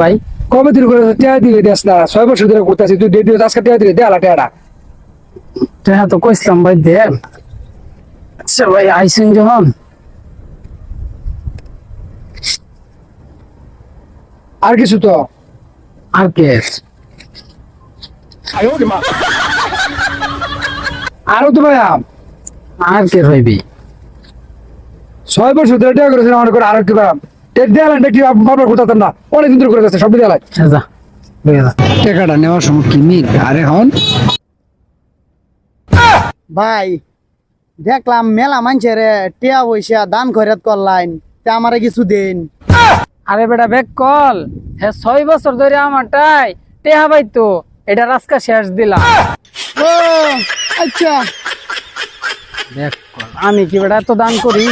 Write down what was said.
ভাই? কবে করে টিয়া দিবে দেশ না? ছয় বছর ধরে করতেছি তুই ডেট দিবে আজকে টিয়া দিবে দেয়ালা টিয়াটা। তুই তো কইছিলাম ভাই দে। আচ্ছা ভাই আইসুন যখন? আর কিছু তো? আর কে? আরও তো ভাইয়া। আর কে রইবি ছয় বছর ধরে টিয়া করেছে আমার করে আরও কি করাম দেয়ালা কি না? অনেকদিন ধরে করে যাচ্ছে সব দেয়ালাই যা লইয়া টাকাটা নেওয়ার সময় কি মিল? আর এখন ভাই দেখলাম মেলা মানুষের টিয়া পয়সা দান খরচ করলাইন তে আমারে কিছু দিন। আরে বেটা বেক কল। হে ছয় বছর ধরে আমারটাই টেহা ভাই তো এটা রাস্কা শেষ দিলাম। ও আচ্ছা। বেক কল আমি কি বেটা এত দান করি?